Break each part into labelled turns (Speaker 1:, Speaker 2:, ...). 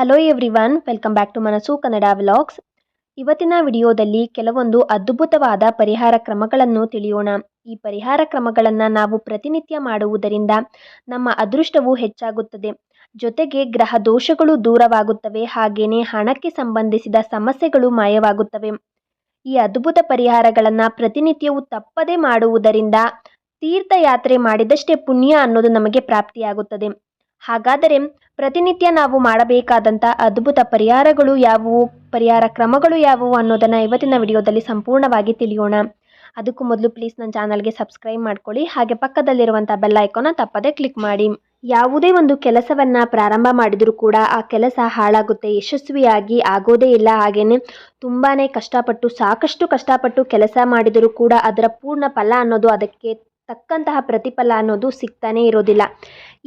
Speaker 1: Hello everyone welcome back to Manassu Kannada vlogs ಇವತ್ತಿನ ವಿಡಿಯೋದಲ್ಲಿ ಕೆಲವೊಂದು ಅದ್ಭುತವಾದ ಪರಿಹಾರ ಕ್ರಮಗಳನ್ನು ತಿಳಿಯೋಣ. ಈ ಪರಿಹಾರ ಕ್ರಮಗಳನ್ನು ನಾವು ಪ್ರತಿನಿತ್ಯ ಮಾಡುವುದರಿಂದ ನಮ್ಮ ಅದೃಷ್ಟವು ಹೆಚ್ಚಾಗುತ್ತದೆ. ಜೊತೆಗೆ ಗ್ರಹ ದೋಷಗಳು ದೂರವಾಗುತ್ತವೆ ಹಾಗೆಯೇ ಹಣಕ್ಕೆ ಸಂಬಂಧಿಸಿದ ಸಮಸ್ಯೆಗಳು ಮಾಯವಾಗುತ್ತವೆ. ಈ ಅದ್ಭುತ ಪರಿಹಾರಗಳನ್ನು ಪ್ರತಿನಿತ್ಯವೂ ತಪ್ಪದೇ ಮಾಡುವುದರಿಂದ ತೀರ್ಥಯಾತ್ರೆ ಮಾಡಿದಷ್ಟೇ ಪುಣ್ಯ ಅನ್ನೋದು ನಮಗೆ ಪ್ರಾಪ್ತಿಯಾಗುತ್ತದೆ. ಹಾಗಾದರೆ ಪ್ರತಿನಿತ್ಯ ನಾವು ಮಾಡಬೇಕಾದಂಥ ಅದ್ಭುತ ಪರಿಹಾರಗಳು ಯಾವುವು, ಪರಿಹಾರ ಕ್ರಮಗಳು ಯಾವುವು ಅನ್ನೋದನ್ನು ಇವತ್ತಿನ ವಿಡಿಯೋದಲ್ಲಿ ಸಂಪೂರ್ಣವಾಗಿ ತಿಳಿಯೋಣ. ಅದಕ್ಕೂ ಮೊದಲು ಪ್ಲೀಸ್ ನನ್ನ ಚಾನಲ್ಗೆ ಸಬ್ಸ್ಕ್ರೈಬ್ ಮಾಡ್ಕೊಳ್ಳಿ, ಹಾಗೆ ಪಕ್ಕದಲ್ಲಿರುವಂಥ ಬೆಲ್ ಐಕೋನ ತಪ್ಪದೇ ಕ್ಲಿಕ್ ಮಾಡಿ. ಯಾವುದೇ ಒಂದು ಕೆಲಸವನ್ನು ಪ್ರಾರಂಭ ಮಾಡಿದರೂ ಕೂಡ ಆ ಕೆಲಸ ಹಾಳಾಗುತ್ತೆ, ಯಶಸ್ವಿಯಾಗಿ ಆಗೋದೇ ಇಲ್ಲ. ಹಾಗೆಯೇ ತುಂಬಾ ಕಷ್ಟಪಟ್ಟು, ಸಾಕಷ್ಟು ಕಷ್ಟಪಟ್ಟು ಕೆಲಸ ಮಾಡಿದರೂ ಕೂಡ ಅದರ ಪೂರ್ಣ ಫಲ ಅನ್ನೋದು ಅದಕ್ಕೆ ತಕ್ಕಂತಹ ಪ್ರತಿಫಲ ಅನ್ನೋದು ಸಿಗ್ತಾನೇ ಇರೋದಿಲ್ಲ.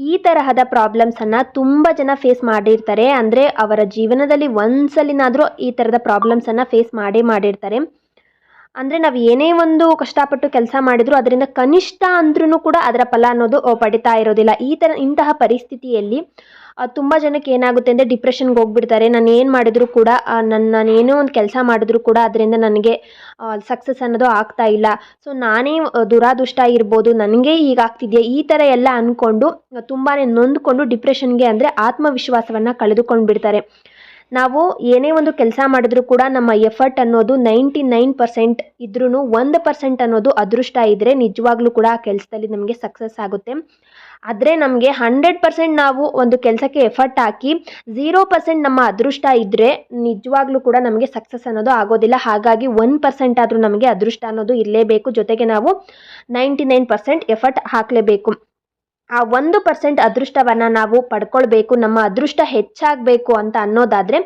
Speaker 1: ಈ ತರಹದ ಪ್ರಾಬ್ಲಮ್ಸನ್ನು ತುಂಬ ಜನ ಫೇಸ್ ಮಾಡಿರ್ತಾರೆ. ಅಂದರೆ ಅವರ ಜೀವನದಲ್ಲಿ ಒಂದ್ಸಲಿನಾದರೂ ಈ ಥರದ ಪ್ರಾಬ್ಲಮ್ಸನ್ನು ಫೇಸ್ ಮಾಡೇ ಮಾಡಿರ್ತಾರೆ. ಅಂದರೆ ನಾವು ಏನೇ ಒಂದು ಕಷ್ಟಪಟ್ಟು ಕೆಲಸ ಮಾಡಿದರೂ ಅದರಿಂದ ಕನಿಷ್ಠ ಅಂದ್ರೂ ಕೂಡ ಅದರ ಫಲ ಅನ್ನೋದು ಪಡಿತಾ ಇರೋದಿಲ್ಲ. ಈ ಥರ ಇಂತಹ ಪರಿಸ್ಥಿತಿಯಲ್ಲಿ ತುಂಬ ಜನಕ್ಕೆ ಏನಾಗುತ್ತೆ ಅಂದರೆ ಡಿಪ್ರೆಷನ್ಗೆ ಹೋಗ್ಬಿಡ್ತಾರೆ. ನಾನು ಏನು ಮಾಡಿದರೂ ಕೂಡ ನನ್ನ ನಾನು ಏನೋ ಒಂದು ಕೆಲಸ ಮಾಡಿದರೂ ಕೂಡ ಅದರಿಂದ ನನಗೆ ಸಕ್ಸಸ್ ಅನ್ನೋದು ಆಗ್ತಾ ಇಲ್ಲ. ಸೊ ನಾನೇ ದುರಾದೃಷ್ಟ ಇರ್ಬೋದು ನನಗೆ ಈಗ ಆಗ್ತಿದೆಯಾ? ಈ ಥರ ಎಲ್ಲ ಅಂದ್ಕೊಂಡು ತುಂಬಾ ನೊಂದ್ಕೊಂಡು ಡಿಪ್ರೆಷನ್ಗೆ ಅಂದರೆ ಆತ್ಮವಿಶ್ವಾಸವನ್ನು ಕಳೆದುಕೊಂಡು ಬಿಡ್ತಾರೆ ನಾವು ಏನೇ ಒಂದು ಕೆಲಸ ಮಾಡಿದ್ರೂ ಕೂಡ ನಮ್ಮ ಎಫರ್ಟ್ ಅನ್ನೋದು ನೈಂಟಿ ನೈನ್ ಪರ್ಸೆಂಟ್ ಇದ್ರೂ ಒಂದು ಪರ್ಸೆಂಟ್ ಅನ್ನೋದು ಅದೃಷ್ಟ ಇದ್ದರೆ ನಿಜವಾಗ್ಲೂ ಕೂಡ ಆ ಕೆಲಸದಲ್ಲಿ ನಮಗೆ ಸಕ್ಸಸ್ ಆಗುತ್ತೆ. ಆದರೆ ನಮಗೆ ಹಂಡ್ರೆಡ್ ಪರ್ಸೆಂಟ್ ನಾವು ಒಂದು ಕೆಲಸಕ್ಕೆ ಎಫರ್ಟ್ ಹಾಕಿ ಝೀರೋ ಪರ್ಸೆಂಟ್ ನಮ್ಮ ಅದೃಷ್ಟ ಇದ್ದರೆ ನಿಜವಾಗ್ಲೂ ಕೂಡ ನಮಗೆ ಸಕ್ಸಸ್ ಅನ್ನೋದು ಆಗೋದಿಲ್ಲ. ಹಾಗಾಗಿ ಒನ್ ಪರ್ಸೆಂಟ್ ಆದರೂ ನಮಗೆ ಅದೃಷ್ಟ ಅನ್ನೋದು ಇರಲೇಬೇಕು. ಜೊತೆಗೆ ನಾವು ನೈಂಟಿ ನೈನ್ ಪರ್ಸೆಂಟ್ ಎಫರ್ಟ್ ಹಾಕಲೇಬೇಕು. ಆ ಒಂದು ಪರ್ಸೆಂಟ್ ಅದೃಷ್ಟವನ್ನು ನಾವು ಪಡ್ಕೊಳ್ಬೇಕು, ನಮ್ಮ ಅದೃಷ್ಟ ಹೆಚ್ಚಾಗಬೇಕು ಅಂತ ಅನ್ನೋದಾದರೆ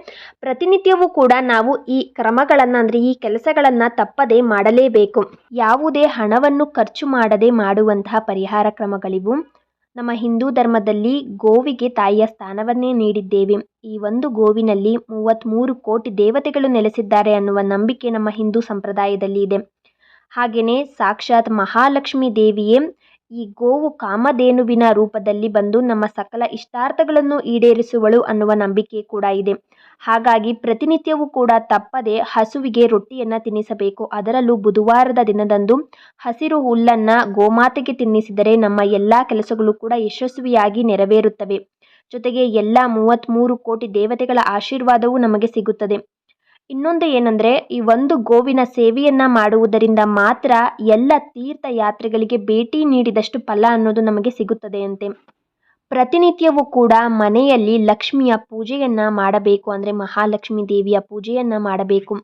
Speaker 1: ಪ್ರತಿನಿತ್ಯವೂ ಕೂಡ ನಾವು ಈ ಕ್ರಮಗಳನ್ನು ಅಂದರೆ ಈ ಕೆಲಸಗಳನ್ನು ತಪ್ಪದೇ ಮಾಡಲೇಬೇಕು. ಯಾವುದೇ ಹಣವನ್ನು ಖರ್ಚು ಮಾಡದೆ ಮಾಡುವಂತಹ ಪರಿಹಾರ ಕ್ರಮಗಳಿವು. ನಮ್ಮ ಹಿಂದೂ ಧರ್ಮದಲ್ಲಿ ಗೋವಿಗೆ ತಾಯಿಯ ಸ್ಥಾನವನ್ನೇ ನೀಡಿದ್ದೇವೆ. ಈ ಒಂದು ಗೋವಿನಲ್ಲಿ ಮೂವತ್ತ್ಮೂರು ಕೋಟಿ ದೇವತೆಗಳು ನೆಲೆಸಿದ್ದಾರೆ ಅನ್ನುವ ನಂಬಿಕೆ ನಮ್ಮ ಹಿಂದೂ ಸಂಪ್ರದಾಯದಲ್ಲಿ ಇದೆ. ಹಾಗೆಯೇ ಸಾಕ್ಷಾತ್ ಮಹಾಲಕ್ಷ್ಮಿ ದೇವಿಯೇ ಈ ಗೋವು ಕಾಮಧೇನುವಿನ ರೂಪದಲ್ಲಿ ಬಂದು ನಮ್ಮ ಸಕಲ ಇಷ್ಟಾರ್ಥಗಳನ್ನು ಈಡೇರಿಸುವಳು ಅನ್ನುವ ನಂಬಿಕೆ ಕೂಡ ಇದೆ. ಹಾಗಾಗಿ ಪ್ರತಿನಿತ್ಯವೂ ಕೂಡ ತಪ್ಪದೆ ಹಸುವಿಗೆ ರೊಟ್ಟಿಯನ್ನು ತಿನ್ನಿಸಬೇಕು. ಅದರಲ್ಲೂ ಬುಧವಾರದ ದಿನದಂದು ಹಸಿರು ಹುಲ್ಲನ್ನು ಗೋಮಾತೆಗೆ ತಿನ್ನಿಸಿದರೆ ನಮ್ಮ ಎಲ್ಲ ಕೆಲಸಗಳು ಕೂಡ ಯಶಸ್ವಿಯಾಗಿ ನೆರವೇರುತ್ತವೆ. ಜೊತೆಗೆ ಎಲ್ಲ ಮೂವತ್ತ್ಮೂರು ಕೋಟಿ ದೇವತೆಗಳ ಆಶೀರ್ವಾದವೂ ನಮಗೆ ಸಿಗುತ್ತದೆ. ಇನ್ನೊಂದು ಏನಂದರೆ, ಈ ಒಂದು ಗೋವಿನ ಸೇವೆಯನ್ನು ಮಾಡುವುದರಿಂದ ಮಾತ್ರ ಎಲ್ಲ ತೀರ್ಥಯಾತ್ರೆಗಳಿಗೆ ಭೇಟಿ ನೀಡಿದಷ್ಟು ಫಲ ಅನ್ನೋದು ನಮಗೆ ಸಿಗುತ್ತದೆ ಅಂತೆ. ಪ್ರತಿನಿತ್ಯವೂ ಕೂಡ ಮನೆಯಲ್ಲಿ ಲಕ್ಷ್ಮಿಯ ಪೂಜೆಯನ್ನು ಮಾಡಬೇಕು ಅಂದರೆ ಮಹಾಲಕ್ಷ್ಮಿ ದೇವಿಯ ಪೂಜೆಯನ್ನು ಮಾಡಬೇಕು.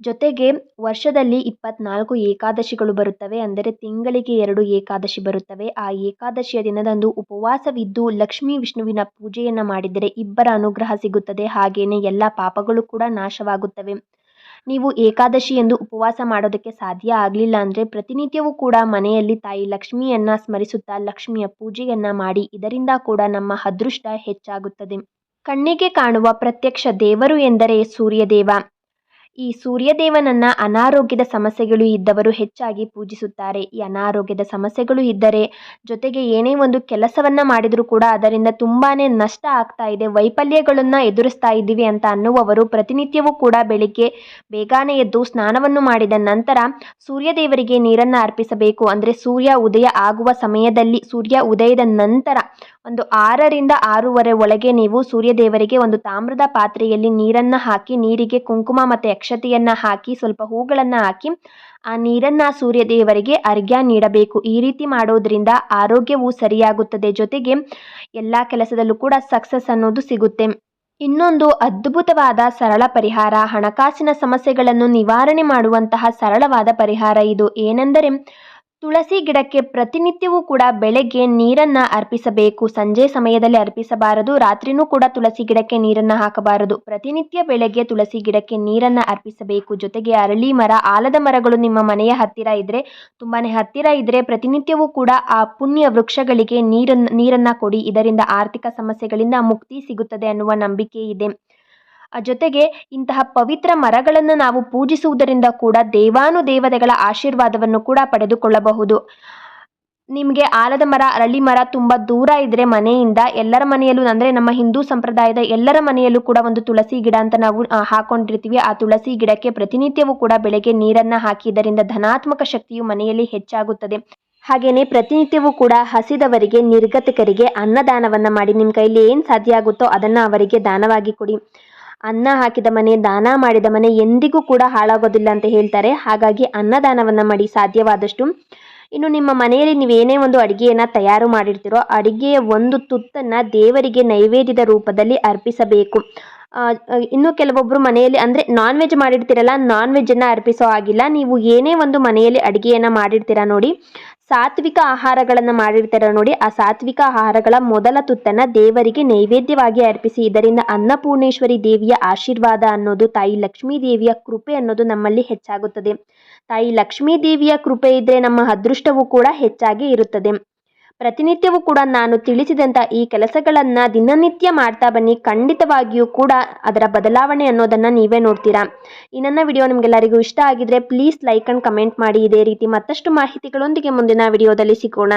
Speaker 1: ಜೊತೆಗೆ ವರ್ಷದಲ್ಲಿ ಇಪ್ಪತ್ನಾಲ್ಕು ಏಕಾದಶಿಗಳು ಬರುತ್ತವೆ, ಅಂದರೆ ತಿಂಗಳಿಗೆ ಎರಡು ಏಕಾದಶಿ ಬರುತ್ತವೆ. ಆ ಏಕಾದಶಿಯ ದಿನದಂದು ಉಪವಾಸವಿದ್ದು ಲಕ್ಷ್ಮೀ ವಿಷ್ಣುವಿನ ಪೂಜೆಯನ್ನು ಮಾಡಿದರೆ ಇಬ್ಬರ ಅನುಗ್ರಹ ಸಿಗುತ್ತದೆ. ಹಾಗೆಯೇ ಎಲ್ಲ ಪಾಪಗಳು ಕೂಡ ನಾಶವಾಗುತ್ತವೆ. ನೀವು ಏಕಾದಶಿ ಎಂದು ಉಪವಾಸ ಮಾಡೋದಕ್ಕೆ ಸಾಧ್ಯ ಆಗಲಿಲ್ಲ ಅಂದರೆ ಪ್ರತಿನಿತ್ಯವೂ ಕೂಡ ಮನೆಯಲ್ಲಿ ತಾಯಿ ಲಕ್ಷ್ಮಿಯನ್ನು ಸ್ಮರಿಸುತ್ತಾ ಲಕ್ಷ್ಮಿಯ ಪೂಜೆಯನ್ನು ಮಾಡಿ, ಇದರಿಂದ ಕೂಡ ನಮ್ಮ ಅದೃಷ್ಟ ಹೆಚ್ಚಾಗುತ್ತದೆ. ಕಣ್ಣಿಗೆ ಕಾಣುವ ಪ್ರತ್ಯಕ್ಷ ದೇವರು ಎಂದರೆ ಸೂರ್ಯದೇವ. ಈ ಸೂರ್ಯದೇವನನ್ನ ಅನಾರೋಗ್ಯದ ಸಮಸ್ಯೆಗಳು ಇದ್ದವರು ಹೆಚ್ಚಾಗಿ ಪೂಜಿಸುತ್ತಾರೆ. ಈ ಅನಾರೋಗ್ಯದ ಸಮಸ್ಯೆಗಳು ಇದ್ದರೆ ಜೊತೆಗೆ ಏನೇ ಒಂದು ಕೆಲಸವನ್ನು ಮಾಡಿದರೂ ಕೂಡ ಅದರಿಂದ ತುಂಬಾ ನಷ್ಟ ಆಗ್ತಾ ಇದೆ. ವೈಫಲ್ಯಗಳನ್ನು ಎದುರಿಸ್ತಾ ಇದ್ದೀವಿ ಅಂತ ಅನ್ನುವವರು ಪ್ರತಿನಿತ್ಯವೂ ಕೂಡ ಬೆಳಿಗ್ಗೆ ಬೇಗನೆ ಎದ್ದು ಸ್ನಾನವನ್ನು ಮಾಡಿದ ನಂತರ ಸೂರ್ಯದೇವರಿಗೆ ನೀರನ್ನು ಅರ್ಪಿಸಬೇಕು. ಅಂದರೆ ಸೂರ್ಯ ಉದಯ ಆಗುವ ಸಮಯದಲ್ಲಿ ಸೂರ್ಯ ಉದಯದ ನಂತರ ಒಂದು ಆರರಿಂದ ಆರೂವರೆ ಒಳಗೆ ನೀವು ಸೂರ್ಯದೇವರಿಗೆ ಒಂದು ತಾಮ್ರದ ಪಾತ್ರೆಯಲ್ಲಿ ನೀರನ್ನು ಹಾಕಿ ನೀರಿಗೆ ಕುಂಕುಮ ಮತ್ತು ಅಕ್ಷತೆಯನ್ನು ಹಾಕಿ, ಸ್ವಲ್ಪ ಹೂಗಳನ್ನು ಹಾಕಿ, ಆ ನೀರನ್ನು ಸೂರ್ಯದೇವರಿಗೆ ಅರ್ಘ್ಯ ನೀಡಬೇಕು. ಈ ರೀತಿ ಮಾಡೋದ್ರಿಂದ ಆರೋಗ್ಯವು ಸರಿಯಾಗುತ್ತದೆ. ಜೊತೆಗೆ ಎಲ್ಲ ಕೆಲಸದಲ್ಲೂ ಕೂಡ ಸಕ್ಸಸ್ ಅನ್ನೋದು ಸಿಗುತ್ತೆ. ಇನ್ನೊಂದು ಅದ್ಭುತವಾದ ಸರಳ ಪರಿಹಾರ, ಹಣಕಾಸಿನ ಸಮಸ್ಯೆಗಳನ್ನು ನಿವಾರಣೆ ಮಾಡುವಂತಹ ಸರಳವಾದ ಪರಿಹಾರ ಇದು. ಏನೆಂದರೆ ತುಳಸಿ ಗಿಡಕ್ಕೆ ಪ್ರತಿನಿತ್ಯವೂ ಕೂಡ ಬೆಳಗ್ಗೆ ನೀರನ್ನು ಅರ್ಪಿಸಬೇಕು. ಸಂಜೆ ಸಮಯದಲ್ಲಿ ಅರ್ಪಿಸಬಾರದು. ರಾತ್ರಿನೂ ಕೂಡ ತುಳಸಿ ಗಿಡಕ್ಕೆ ನೀರನ್ನು ಹಾಕಬಾರದು. ಪ್ರತಿನಿತ್ಯ ಬೆಳಗ್ಗೆ ತುಳಸಿ ಗಿಡಕ್ಕೆ ನೀರನ್ನು ಅರ್ಪಿಸಬೇಕು. ಜೊತೆಗೆ ಅರಳಿ ಮರ, ಆಲದ ಮರಗಳು ನಿಮ್ಮ ಮನೆಯ ಹತ್ತಿರ ಇದ್ದರೆ ತುಂಬಾ ಹತ್ತಿರ ಇದ್ದರೆ ಪ್ರತಿನಿತ್ಯವೂ ಕೂಡ ಆ ಪುಣ್ಯ ವೃಕ್ಷಗಳಿಗೆ ನೀರನ್ನು ನೀರನ್ನು ಕೊಡಿ. ಇದರಿಂದ ಆರ್ಥಿಕ ಸಮಸ್ಯೆಗಳಿಂದ ಮುಕ್ತಿ ಸಿಗುತ್ತದೆ ಅನ್ನುವ ನಂಬಿಕೆ ಇದೆ. ಜೊತೆಗೆ ಇಂತಹ ಪವಿತ್ರ ಮರಗಳನ್ನು ನಾವು ಪೂಜಿಸುವುದರಿಂದ ಕೂಡ ದೇವಾನುದೇವತೆಗಳ ಆಶೀರ್ವಾದವನ್ನು ಕೂಡ ಪಡೆದುಕೊಳ್ಳಬಹುದು. ನಿಮಗೆ ಆಲದ ಮರ, ಅರಳಿ ಮರ ತುಂಬ ದೂರ ಇದ್ದರೆ ಮನೆಯಿಂದ ಎಲ್ಲರ ಮನೆಯಲ್ಲೂ, ಅಂದರೆ ನಮ್ಮ ಹಿಂದೂ ಸಂಪ್ರದಾಯದ ಎಲ್ಲರ ಮನೆಯಲ್ಲೂ ಕೂಡ ಒಂದು ತುಳಸಿ ಗಿಡ ಅಂತ ನಾವು ಹಾಕೊಂಡಿರ್ತೀವಿ. ಆ ತುಳಸಿ ಗಿಡಕ್ಕೆ ಪ್ರತಿನಿತ್ಯವೂ ಕೂಡ ಬೆಳಗ್ಗೆ ನೀರನ್ನು ಹಾಕಿದ್ದರಿಂದ ಧನಾತ್ಮಕ ಶಕ್ತಿಯು ಮನೆಯಲ್ಲಿ ಹೆಚ್ಚಾಗುತ್ತದೆ. ಹಾಗೆಯೇ ಪ್ರತಿನಿತ್ಯವೂ ಕೂಡ ಹಸಿದವರಿಗೆ, ನಿರ್ಗತಿಕರಿಗೆ ಅನ್ನದಾನವನ್ನು ಮಾಡಿ ನಿಮ್ಮ ಕೈಯಲ್ಲಿ ಏನು ಸಾಧ್ಯ ಆಗುತ್ತೋ ಅದನ್ನು ಅವರಿಗೆ ದಾನವಾಗಿ ಕೊಡಿ. ಅನ್ನ ಹಾಕಿದ ಮನೆ, ದಾನ ಮಾಡಿದ ಮನೆ ಎಂದಿಗೂ ಕೂಡ ಹಾಳಾಗೋದಿಲ್ಲ ಅಂತ ಹೇಳ್ತಾರೆ. ಹಾಗಾಗಿ ಅನ್ನದಾನವನ್ನು ಮಾಡಿ ಸಾಧ್ಯವಾದಷ್ಟು. ಇನ್ನು ನಿಮ್ಮ ಮನೆಯಲ್ಲಿ ನೀವೇನೇ ಒಂದು ಅಡುಗೆಯನ್ನು ತಯಾರು ಮಾಡಿರ್ತೀರೋ, ಅಡುಗೆಯ ಒಂದು ತುತ್ತನ್ನು ದೇವರಿಗೆ ನೈವೇದ್ಯದ ರೂಪದಲ್ಲಿ ಅರ್ಪಿಸಬೇಕು. ಇನ್ನು ಕೆಲವೊಬ್ಬರು ಮನೆಯಲ್ಲಿ ಅಂದರೆ ನಾನ್ ವೆಜ್ ಮಾಡಿರ್ತೀರಲ್ಲ ನಾನ್ ವೆಜ್ಜನ್ನು ಅರ್ಪಿಸೋ ಆಗಿಲ್ಲ ನೀವು ಏನೇ ಒಂದು ಮನೆಯಲ್ಲಿ ಅಡುಗೆಯನ್ನು ಮಾಡಿರ್ತೀರ ನೋಡಿ ಸಾತ್ವಿಕ ಆಹಾರಗಳನ್ನು ಮಾಡಿರ್ತಾರ ನೋಡಿ, ಆ ಸಾತ್ವಿಕ ಆಹಾರಗಳ ಮೊದಲ ತುತ್ತನ್ನು ದೇವರಿಗೆ ನೈವೇದ್ಯವಾಗಿ ಅರ್ಪಿಸಿ, ಇದರಿಂದ ಅನ್ನಪೂರ್ಣೇಶ್ವರಿ ದೇವಿಯ ಆಶೀರ್ವಾದ ಅನ್ನೋದು, ತಾಯಿ ಲಕ್ಷ್ಮೀ ದೇವಿಯ ಕೃಪೆ ಅನ್ನೋದು ನಮ್ಮಲ್ಲಿ ಹೆಚ್ಚಾಗುತ್ತದೆ. ತಾಯಿ ಲಕ್ಷ್ಮೀ ದೇವಿಯ ಕೃಪೆ ಇದ್ದರೆ ನಮ್ಮ ಅದೃಷ್ಟವೂ ಕೂಡ ಹೆಚ್ಚಾಗಿ ಇರುತ್ತದೆ. ಪ್ರತಿನಿತ್ಯವೂ ಕೂಡ ನಾನು ತಿಳಿಸಿದಂಥ ಈ ಕೆಲಸಗಳನ್ನು ದಿನನಿತ್ಯ ಮಾಡ್ತಾ ಬನ್ನಿ. ಖಂಡಿತವಾಗಿಯೂ ಕೂಡ ಅದರ ಬದಲಾವಣೆ ಅನ್ನೋದನ್ನು ನೀವೇ ನೋಡ್ತೀರಾ? ಈ ನನ್ನ ವಿಡಿಯೋ ನಿಮಗೆಲ್ಲರಿಗೂ ಇಷ್ಟ ಆಗಿದ್ರೆ ಪ್ಲೀಸ್ ಲೈಕ್ ಆ್ಯಂಡ್ ಕಮೆಂಟ್ ಮಾಡಿ. ಇದೇ ರೀತಿ ಮತ್ತಷ್ಟು ಮಾಹಿತಿಗಳೊಂದಿಗೆ ಮುಂದಿನ ವಿಡಿಯೋದಲ್ಲಿ ಸಿಗೋಣ.